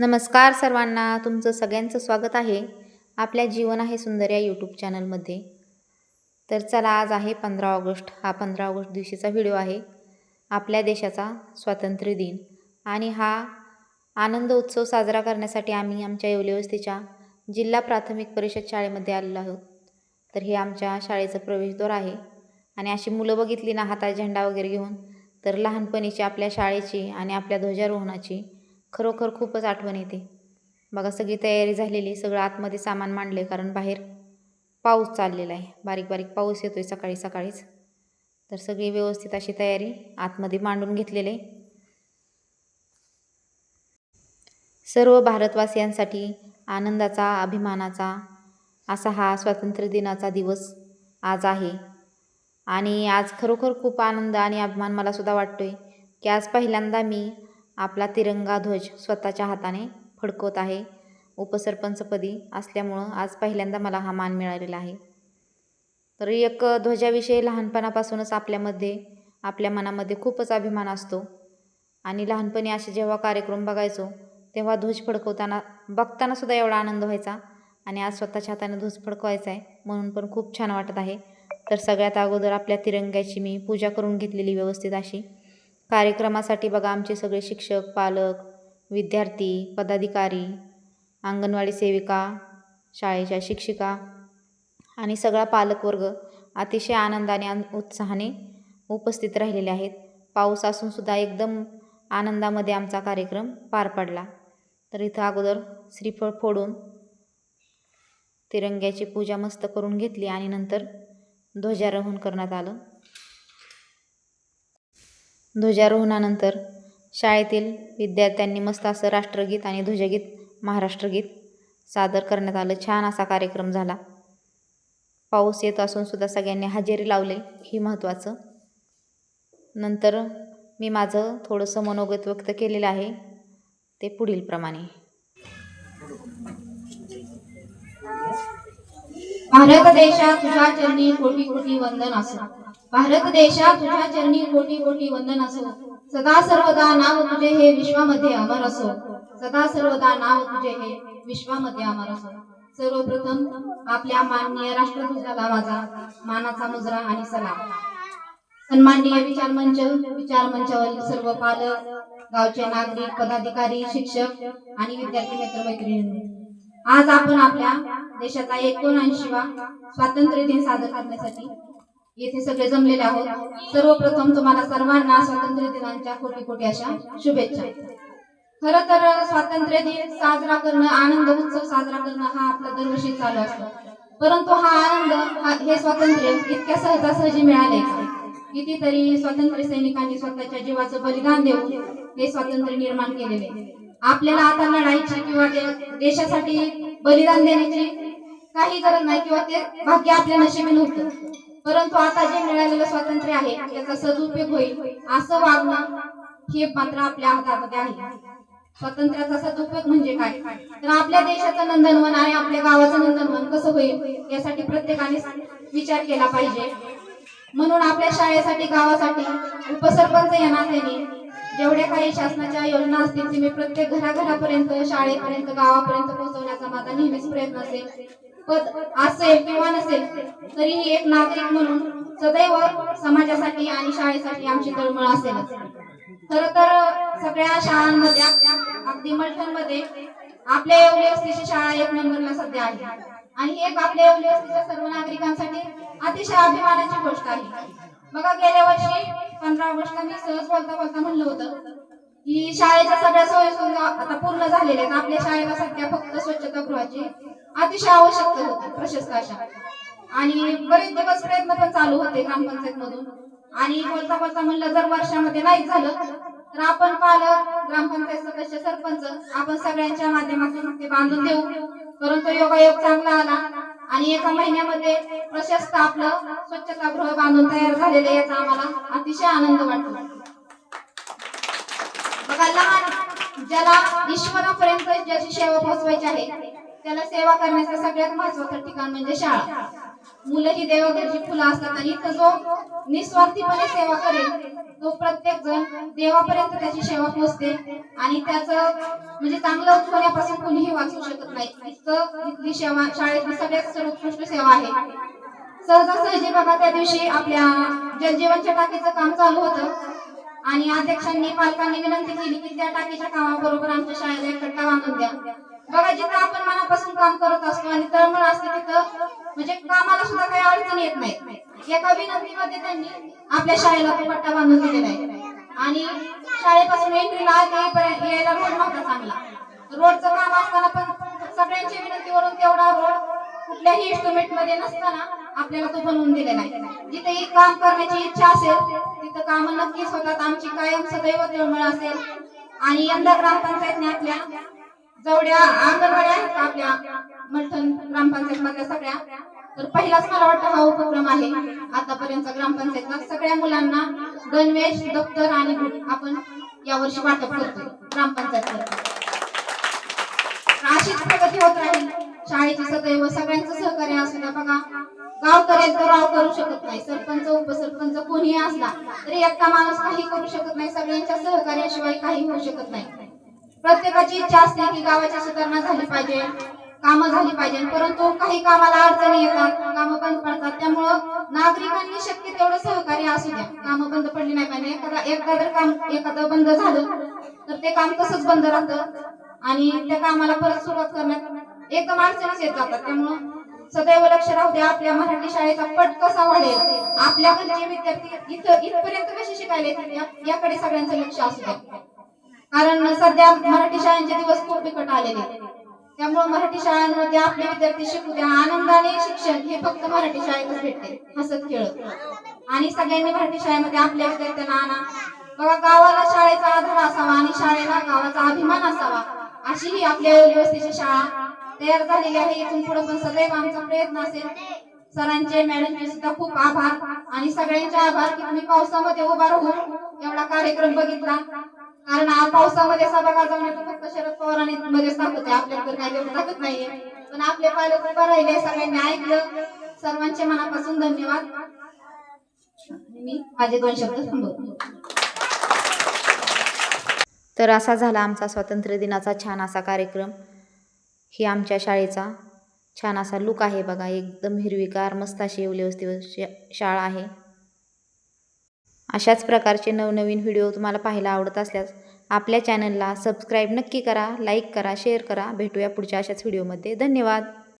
नमस्कार सर्वांना तुमचं सगळ्यांचं स्वागत आहे आपल्या जीवन आहे सुंदर या यूट्यूब चॅनलमध्ये तर चला आज आहे पंधरा ऑगस्ट. हा पंधरा ऑगस्ट दिवशीचा व्हिडिओ आहे. आपल्या देशाचा स्वातंत्र्य दिन. आणि हा आनंद उत्सव साजरा करण्यासाठी आम्ही आमच्या येवलेवस्तीच्या जिल्हा प्राथमिक परिषद शाळेमध्ये आलेलो आहोत. तर हे आमच्या शाळेचं प्रवेशद्वार आहे. आणि अशी मुलं बघितली ना हातात झेंडा वगैरे घेऊन तर लहानपणीची आपल्या शाळेची आणि आपल्या ध्वजारोहणाची खरोखर खूपच आठवण येते. बघा सगळी तयारी झालेली सगळं आतमध्ये सामान मांडले कारण बाहेर पाऊस चाललेला आहे. बारीक बारीक पाऊस येतो आहे सकाळी सकाळीच. तर सगळी व्यवस्थित अशी तयारी आतमध्ये मांडून घेतलेले आहे. सर्व भारतवासियांसाठी आनंदाचा अभिमानाचा असा हा स्वातंत्र्य दिनाचा दिवस आज आहे. आणि आज खरोखर खूप आनंद आणि अभिमान मला सुद्धा आहे की आज पहिल्यांदा मी आपला तिरंगा ध्वज स्वतःच्या हाताने फडकवत आहे. उपसरपंचपदी असल्यामुळं आज पहिल्यांदा मला हा मान मिळालेला आहे. तर एक ध्वजाविषयी लहानपणापासूनच आपल्यामध्ये आपल्या मनामध्ये खूपच अभिमान असतो. आणि लहानपणी असे जेव्हा कार्यक्रम बघायचो तेव्हा ध्वज फडकवताना बघतानासुद्धा एवढा आनंद व्हायचा. आणि आज स्वतःच्या हाताने ध्वज फडकवायचा आहे म्हणून पण खूप छान वाटत आहे. तर सगळ्यात अगोदर आपल्या तिरंग्याची मी पूजा करून घेतलेली व्यवस्थित अशी. कार्यक्रमासाठी बघा आमचे सगळे शिक्षक पालक विद्यार्थी पदाधिकारी अंगणवाडी सेविका शाळेच्या शिक्षिका आणि सगळा पालकवर्ग अतिशय आनंदाने आणि उत्साहाने उपस्थित राहिलेले आहेत. पाऊस असूनसुद्धा एकदम आनंदामध्ये आमचा कार्यक्रम पार पडला. तर इथं अगोदर श्रीफळ फोडून तिरंग्याची पूजा मस्त करून घेतली आणि नंतर ध्वजारोहण करण्यात आलं. ध्वजारोहणानंतर शाळेतील विद्यार्थ्यांनी मस्त असं राष्ट्रगीत आणि ध्वजगीत महाराष्ट्रगीत सादर करण्यात आलं. छान असा कार्यक्रम झाला. पाऊस येत असून सुद्धा सगळ्यांनी हजेरी लावले ही महत्त्वाचं. नंतर मी माझं थोडंसं मनोगत व्यक्त केलेलं आहे ते पुढीलप्रमाणे भारत देशात तुझ्या चरणी कोटी कोटी वंदन असो. भारत देशा तुझ्या चरणी कोटी कोटी वंदन असो. सदा सर्वदा नाव तुझे हे विश्वामध्ये अमर असो. सदा सर्वदा नाव तुझे हे विश्वामध्ये अमर असो. सर्वप्रथम आपल्या माननीय राष्ट्रध्वजाला माझा मानाचा मुजरा आणि सलाम. सन्माननीय विचार मंच विचार मंचावरील सर्व पालक गावचे नागरिक पदाधिकारी शिक्षक आणि विद्यार्थी मित्र मैत्रिणी आज आपण आपल्या देशाचा एकोणऐंशीवा स्वातंत्र्य दिन साजरा करण्यासाठी येथे सगळे जमलेले आहोत. सर्वप्रथम तुम्हाला सर्वांना स्वातंत्र्य दिनाच्या कोटी कोटी अशा शुभेच्छा. खर तर स्वातंत्र्य दिन साजरा करणं आनंद उत्सव साजरा करणं हा आपला दरवर्षी चालू असतो. परंतु हा आनंद हे स्वातंत्र्य इतक्या सहजासहजी मिळाले कितीतरी स्वातंत्र्य सैनिकांनी स्वतःच्या जीवाचं बलिदान देऊन हे स्वातंत्र्य निर्माण केलेले. आपल्याला आता लढायची किंवा देशासाठी बलिदान देण्याची काही गरज नाही किंवा ते भाग्य आपल्या नशिबी नव्हतं. परंतु आता जे मिळालेलं स्वातंत्र्य आहे त्याचा सदुपयोग होईल असं वागणं हे मात्र आपल्या हातामध्ये आहे. स्वातंत्र्याचा सदुपयोग म्हणजे काय? तर आपल्या देशाचं नंदनवन आणि आपल्या गावाचं नंदनवन कसं होईल यासाठी प्रत्येकाने विचार केला पाहिजे. म्हणून आपल्या शाळेसाठी गावासाठी उपसरपंच या नात्याने जेवढ्या काही शासनाच्या योजना असतील ते मी प्रत्येक घराघरापर्यंत शाळेपर्यंत गावापर्यंत पोहोचवण्याचा माझा नेहमीच प्रयत्न असेल. पद असेल किंवा नसेल तरीही एक नागरिक म्हणून सदैव समाजासाठी आणि शाळेसाठी आमची तळमळ असेलच. खर तर सगळ्या शाळांमध्ये अगदी मल्ठणमध्ये आपल्या येवले वस्तीची शाळा एक नंबरला सध्या आहे. आणि एक आपल्या येवले वस्तीच्या सर्व नागरिकांसाठी अतिशय अभिमानाची गोष्ट आहे. बघा गेल्या वर्षी पंधरा ऑगस्टला मी सहज बोलता बोलता म्हणलं होतं की शाळेच्या सगळ्या सोयी सुविधा आता पूर्ण झालेल्या आहेत. आपल्या शाळेला सध्या फक्त स्वच्छता गृहाची अतिशय आवश्यकता होती प्रशस्त अशा. आणि बरेच दिवस प्रयत्न पण चालू होते ग्रामपंचायत मधून. आणि बोलता बोलता म्हणलं जर वर्षामध्ये नाही झालं तर आपण पालक ग्रामपंचायत सदस्य सरपंच आपण सगळ्यांच्या माध्यमातून ते बांधून देऊ. परंतु योगायोग चांगला आला आणि एका महिन्यामध्ये प्रशस्त आपलं स्वच्छतागृह बांधून तयार झालेलं याचा आम्हाला अतिशय आनंद वाटतो. बघा लहान ज्याला ईश्वरापर्यंत ज्याची सेवा पोहोचवायची आहे त्याला सेवा करण्याचं सगळ्यात महत्वाचं ठिकाण म्हणजे शाळा. मुलं ही देवाघरची फुलं असतात आणि इथं जो निस्वार्थीपणे सेवा करेल तो प्रत्येक जण देवापर्यंत त्याची सेवा पोहोचते आणि त्याचं म्हणजे चांगलं होण्यापासून कोणीही वाचू शकत नाही. इतकं इथली सेवा शाळेतली सगळ्यात सर्वोत्कृष्ट सेवा आहे. सहजासहजी बघा त्या दिवशी आपल्या जलजीवनच्या टाकीचं काम चालू होतं. आणि अध्यक्षांनी पालकांनी विनंती केली की त्या टाकीच्या कामाबरोबर आमच्या शाळेला एक कट्टा बांधून द्या. बघा जिथं आपण मनापासून काम करत असतो आणि तळमळ असते तिथं म्हणजे कामाला सुद्धा काही अडचण येत नाही. एका विनंतीमध्ये त्यांनी आपल्या शाळेला तो पट्टा बांधून दिलेला आहे. आणि शाळेपासून एंट्रीला येईपर्यंत यायला रोड नव्हता चांगला. रोडचं काम असताना पण सगळ्यांच्या विनंतीवरून तेवढा रोड कुठल्याही इन्स्ट्रुमेंटमध्ये नसताना आपल्याला तो बनवून दिलेला आहे. जिथे काम करण्याची इच्छा असेल तिथं काम नक्कीच होतात. आमची कायम सदैव तळमळ असेल. आणि यंदा ग्रामपंचायतने आपल्या जेवढ्या अंगणवाड्या आहेत. आपल्या मलठण ग्रामपंचायत मधल्या सगळ्या. तर पहिलाच मला वाटतं हा उपक्रम आहे. आतापर्यंत ग्रामपंचायतला सगळ्या मुलांना गणवेश दप्तर आणि आपण यावर्षी वाटप करतो ग्रामपंचायत अशीच प्रगती होत राहील. शाळेची सदैव सगळ्यांचं सहकार्य असू द्या बघा. गाव करेल तर राव करू शकत नाही. सरपंच उपसरपंच कोणीही असला तरी एकटा माणूस काही करू शकत नाही. सगळ्यांच्या सहकार्याशिवाय काही होऊ शकत नाही. प्रत्येकाची इच्छा असते की गावाची सुधारणा झाली पाहिजे कामं झाली पाहिजे. परंतु काही कामाला अडचणी येतात कामं बंद पडतात. त्यामुळं नागरिकांनी शक्य तेवढं सहकार्य असू द्या. कामं बंद पडली नाही पाहिजे. एखादा एकदा जर काम एखादं बंद झालं तर ते काम तसंच बंद राहतं. आणि त्या कामाला परत सुरुवात करण्यात एकदम अडचणीच येत जातात. त्यामुळं सदैव लक्ष राहू द्या. आपल्या मराठी शाळेचा पट कसा वाढेल? आपल्या घरचे विद्यार्थी इथं इथपर्यंत कसे शिकायला येतील? याकडे सगळ्यांचं लक्ष असू द्या. कारण सध्या मराठी शाळांचे दिवस खूप बिकट आलेले त्यामुळे मराठी शाळांमध्ये आपले विद्यार्थी शिकू द्या. आनंदाने शिक्षण हे फक्त मराठी शाळेतच भेटते. हसत खेळत. आणि सगळ्यांनी मराठी शाळेमध्ये आपल्या विद्यार्थ्यांना आणा. बघा गावाला शाळेचा आधार असावा आणि शाळेला गावाचा अभिमान असावा. अशी ही आपल्या व्यवस्थेची शाळा तयार झालेली आहे. इथून पुढे पण सदैव आमचा प्रयत्न असेल. सरांचे मॅडमचे सुद्धा खूप आभार. आणि सगळ्यांचे आभार की तुम्ही पावसामध्ये उभा राहून एवढा कार्यक्रम बघितला. कारण पावसामध्ये सभा गाजवण्याचं फक्त शरद पवारांनी मध्येच ताकद आहे आपल्याकडे काही तेवढी ताकद नाहीये. पण आपले पालक उभा राहिले सगळ्यांनी ऐकलं. सर्वांचे मनापासून धन्यवाद. मी माझे दोन शब्द थांबवतो. तर असा झाला आमचा स्वातंत्र्य दिनाचा छान असा कार्यक्रम. ही आमच्या शाळेचा छान असा लुक आहे बघा. एकदम हिरवीगार मस्त अशी व्यवस्थित शाळा आहे. अशाच प्रकारचे नवनवीन व्हिडिओ तुम्हाला पाहायला आवडत असल्यास आपल्या चॅनलला सबस्क्राईब नक्की करा लाईक करा शेअर करा. भेटूया पुढच्या अशाच व्हिडिओमध्ये धन्यवाद!